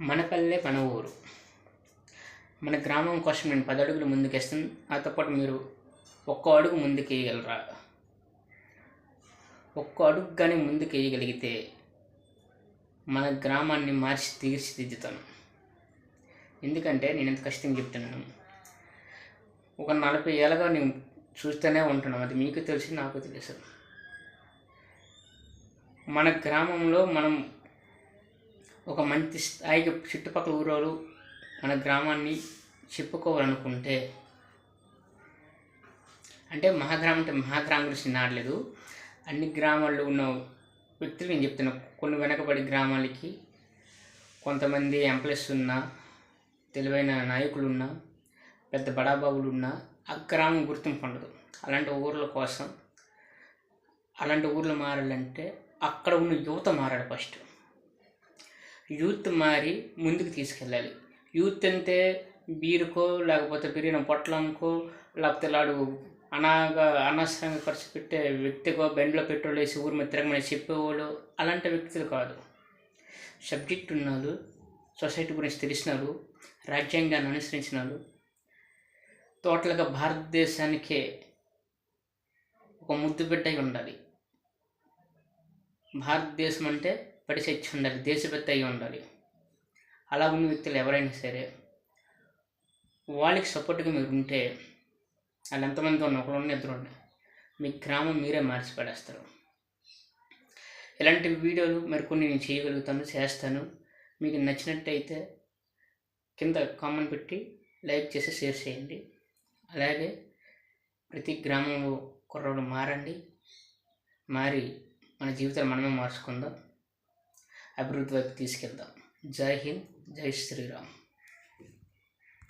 మనపల్లె పన మన ఊరు మన గ్రామం కోసం నేను పది అడుగులు ముందుకేస్తాను నాతో పాటు మీరు ఒక్క అడుగు ముందుకు వేయగలరా ఒక్క అడుగు కానీ ముందుకు వేయగలిగితే మన గ్రామాన్ని మార్చి తీర్చిదిద్దుతాను. ఎందుకంటే నేను ఎంత కష్టంగా చెప్తున్నాను? ఒక నలభై ఏళ్ళగా నేను చూస్తూనే ఉంటున్నాం అది మీకు తెలిసి నాకు తెలుసు. మన గ్రామంలో మనం ఒక మంచి స్థాయికి చుట్టుపక్కల ఊరోళ్ళు మన గ్రామాన్ని చెప్పుకోవాలనుకుంటే అంటే మహాగ్రామం అంటే మహాగ్రామం గురించి నాడలేదు అన్ని గ్రామాల్లో ఉన్న వ్యక్తులు నేను చెప్తున్నా. కొన్ని వెనకబడి గ్రామాలకి కొంతమంది ఎంప్లాయీస్ ఉన్న తెలివైన నాయకులున్నా పెద్ద బడాబాబులు ఉన్నా ఆ గ్రామం గుర్తింపు ఉండదు. అలాంటి ఊర్ల కోసం అలాంటి ఊర్లు మారాలంటే అక్కడ ఉన్న యువత మారాలి ఫస్ట్ యూత్ మారి ముందుకు తీసుకెళ్ళాలి. యూత్ అంటే బీరుకో లేకపోతే పెరిగిన పొట్లంకో లేకపోతే లాడు అనాగా అనవసరంగా ఖర్చు పెట్టే వ్యక్తికో బెండ్లో పెట్రోల్ వేసి ఊరు మీద తిరగమని చెప్పేవాళ్ళు అలాంటి వ్యక్తులు కాదు. సబ్జెక్ట్ ఉన్నాడు సొసైటీ గురించి తెలిసినారు రాజ్యాంగాన్ని అనుసరించినారు టోటల్గా భారతదేశానికే ఒక ముద్దు బిడ్డ అయి ఉండాలి. భారతదేశం అంటే పడిసెచ్చి ఉండాలి దేశపెత్త అయి ఉండాలి. అలా ఉన్న వ్యక్తులు ఎవరైనా సరే వాళ్ళకి సపోర్ట్గా మీరు ఉంటే వాళ్ళు ఎంతమంది ఉన్న ఒకరు ఇద్దరు మీ గ్రామం మీరే మార్చి పడేస్తారు. ఇలాంటి వీడియోలు మరికొన్ని నేను చేయగలుగుతాను చేస్తాను. మీకు నచ్చినట్టయితే కింద కామెంట్ పెట్టి లైక్ చేసి షేర్ చేయండి. అలాగే ప్రతి గ్రామంలో కుర్రోడు మారండి. మారి మన జీవితాలు మనమే మార్చుకుందాం. అభివృద్ధి వైపు తీసుకెళ్దాం. జై హింద్ జై శ్రీరామ్.